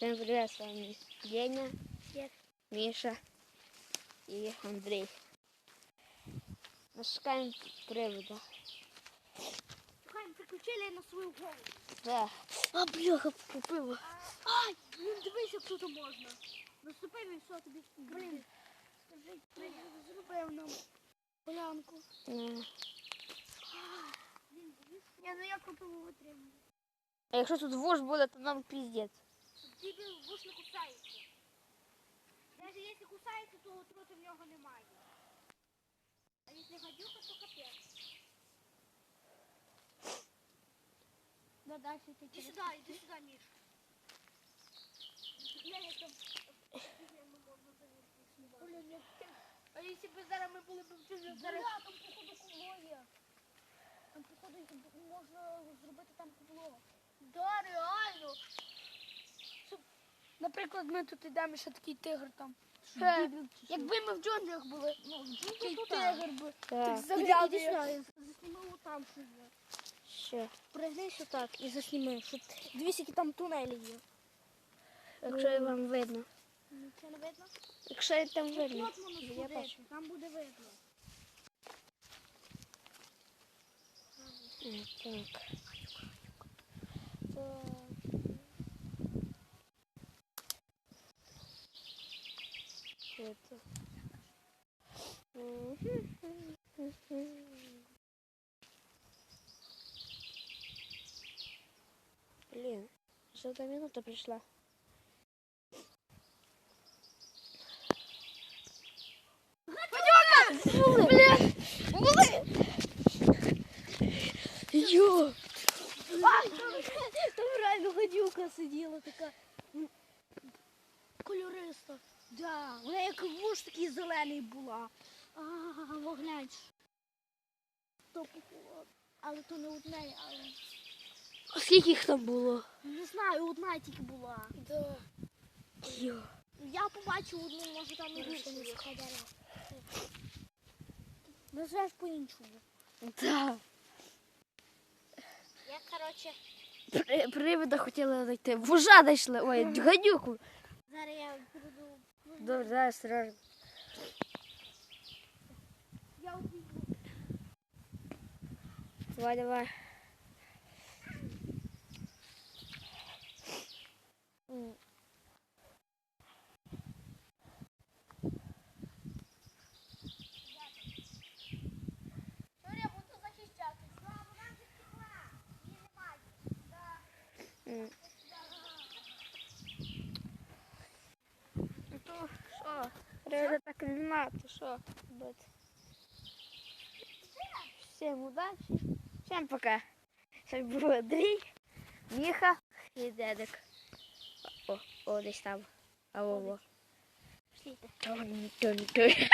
Всем привет, с вами Деня, Привет. Миша и Андрей. Мы шукаем привода. Шукаємо приключення на свою голову. Да. А, бляха, купила. Ай, блін, дивись, як тут можна. Наступив і все, тобі. Блін. Зробив нам полянку. Ні. Блін, дивись. Я ну я купив витримую. А якщо тут вож буде, то нам піздець. Тільки вуш не кусається. Навіть якщо кусається, то отрути в нього немає. А якщо гадюка, то капець. Да, далі ти Іди сюди, іди сюди, Міш. Я як там... А якщо б зараз ми були б в чужих зараз... там походу кубло є. Там походу можна зробити там кубло. Да, реально. Наприклад, ми тут йдемо, ще такий тигр там. Ще, Якби ми в джунглях були, ну, такий тут тигр би. Так, іди засніми там щось. ще. Пригнись отак і засніми, щоб дивись, які там тунелі є. Якщо і вам видно. Нічого не видно? Якщо і там видно. Я бачу. там буде видно. Е, Так. это. Блин, что то минута пришла. Блин! Ё! Там реально ходилка сидела такая. Колюриста. Да, вона як вуш такий зелений була. А. То. Але то не одне, але А скільки їх там було? не знаю, одна тільки була. Да. Йо. Я побачив одну, може там і більше не Назвеш по-іншому. Да. Я, коротше, При, привида хотіли знайти. Вужа знайшли. Ой, гадюку. зараз я перейду. Добре, увійду. Давай, давай. М, я буду захищати. Слава, вона вже втекла. Її немає. Да. м. Ну то Привида так знати, що робити? Всім удачі. Всім пока. Це був Андрій, Міха і дедик. О, о, десь там. А во, во. Тун-тун-тун.